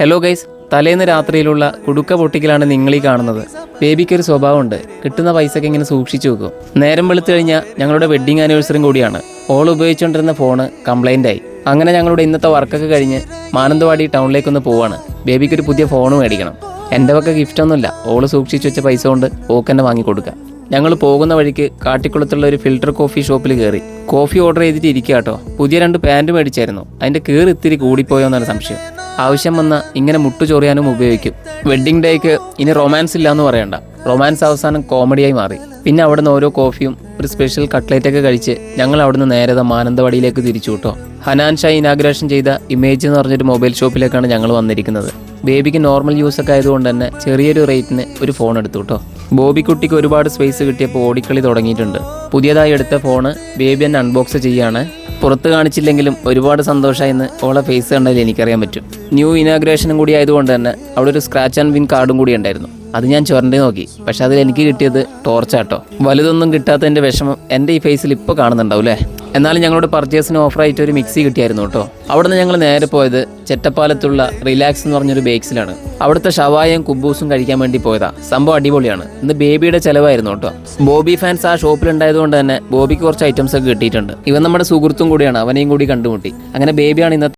Hello guys തലേന്ന് രാത്രിയിലുള്ള കുടുക്ക പൊട്ടിക്കലാണ് നിങ്ങളീ കാണുന്നത്. ബേബിക്കൊരു സ്വഭാവമുണ്ട്. കിട്ടുന്ന പൈസയ്ക്ക് ഇങ്ങനെ സൂക്ഷിച്ചു വെക്കും. നേരം വെളുത്തു കഴിഞ്ഞാൽ ഞങ്ങളുടെ വെഡ്ഡിങ് ആനിവേഴ്സറിയും കൂടിയാണ്. ഓൾ ഉപയോഗിച്ചുകൊണ്ടിരുന്ന ഫോണ് കംപ്ലൈന്റ് ആയി. അങ്ങനെ ഞങ്ങളുടെ ഇന്നത്തെ വർക്കൊക്കെ കഴിഞ്ഞ് മാനന്തവാടി ടൗണിലേക്കൊന്ന് പോവാണ്. ബേബിക്കൊരു പുതിയ ഫോൺ മേടിക്കണം. എന്റെ വക ഗിഫ്റ്റൊന്നുമില്ല ഓൾ സൂക്ഷിച്ചു വെച്ച പൈസ കൊണ്ട് ഓക്കെന്നെ വാങ്ങി കൊടുക്കാം ഞങ്ങൾ പോകുന്ന വഴിക്ക് കാട്ടിക്കുളത്തുള്ള ഒരു ഫിൽട്ടർ കോഫി ഷോപ്പിൽ കയറി കോഫി ഓർഡർ ചെയ്തിട്ട് ഇരിക്കുക കേട്ടോ പുതിയ രണ്ട് പാന്റ് മേടിച്ചായിരുന്നു. അതിന്റെ കീറ് ഇത്തിരി കൂടിപ്പോയോ എന്നാണ് സംശയം. ആവശ്യം വന്ന ഇങ്ങനെ മുട്ടു ചൊറിയാനും ഉപയോഗിക്കും. വെഡ്ഡിംഗ് ഡേക്ക് ഇനി റൊമാൻസ് ഇല്ല എന്ന് പറയണ്ട. റൊമാൻസ് അവസാനം കോമഡിയായി മാറി. പിന്നെ അവിടുന്ന് ഓരോ കോഫിയും ഒരു സ്പെഷ്യൽ കട്ട്ലേറ്റ് ഒക്കെ കഴിച്ച് ഞങ്ങൾ അവിടുന്ന് നേരെ മാനന്തവാടിയിലേക്ക് തിരിച്ചു കിട്ടോ ഹനാൻ ഷാ ഇനാഗ്രേഷൻ ചെയ്ത ഇമേജ് എന്ന് പറഞ്ഞൊരു മൊബൈൽ ഷോപ്പിലേക്കാണ് ഞങ്ങൾ വന്നിരിക്കുന്നത്. ബേബിക്ക് നോർമൽ യൂസ് ഒക്കെ ആയതുകൊണ്ട് തന്നെ ചെറിയൊരു റേറ്റിന് ഒരു ഫോൺ എടുത്തു കേട്ടോ ബോബിക്കുട്ടിക്ക് ഒരുപാട് സ്പേസ് കിട്ടിയപ്പോൾ ഓടിക്കളി തുടങ്ങിയിട്ടുണ്ട്. പുതിയതായി എടുത്ത ഫോണ് ബേബി എന്നെ അൺബോക്സ് ചെയ്യാണ് പുറത്ത് കാണിച്ചില്ലെങ്കിലും ഒരുപാട് സന്തോഷമായെന്ന് ഓളെ ഫേസ് കണ്ടാൽ എനിക്കറിയാൻ പറ്റും. ന്യൂ ഇനാഗ്രേഷനും കൂടി ആയതുകൊണ്ട് തന്നെ അവിടെ ഒരു സ്ക്രാച്ച് ആൻഡ് വിൻ കാർഡും കൂടി ഉണ്ടായിരുന്നു. അത് ഞാൻ ചുരണ്ടി നോക്കി. പക്ഷെ അതിൽ എനിക്ക് കിട്ടിയത് ടോർച്ചാട്ടോ വലുതൊന്നും കിട്ടാത്തതിന്റെ വിഷമം എന്റെ ഈ ഫേസിൽ ഇപ്പോൾ കാണുന്നുണ്ടാവും അല്ലേ? എന്നാലും ഞങ്ങളുടെ പർച്ചേസിന് ഓഫറായിട്ട് ഒരു മിക്സി കിട്ടിയായിരുന്നു കേട്ടോ. അവിടെ നിന്ന് ഞങ്ങൾ നേരെ പോയത് ചെറ്റപ്പാലത്തുള്ള റിലാക്സ് എന്ന് പറഞ്ഞൊരു ബേക്സിലാണ് അവിടുത്തെ ഷവായും കുബൂസും കഴിക്കാൻ വേണ്ടി പോയതാ. സംഭവം അടിപൊളിയാണ്. ഇന്ന് ബേബിയുടെ ചെലവായിരുന്നു കേട്ടോ. ബോബി ഫാൻസ് ആ ഷോപ്പിലുണ്ടായതുകൊണ്ട് തന്നെ ബോബിക്ക് കുറച്ച് ഐറ്റംസ് ഒക്കെ കിട്ടിയിട്ടുണ്ട്. ഇവൻ നമ്മുടെ സുഹൃത്തും കൂടിയാണ്. അവനെയും കൂടി കണ്ടുമുട്ടി. അങ്ങനെ ബേബിയാണ് ഇന്നത്തെ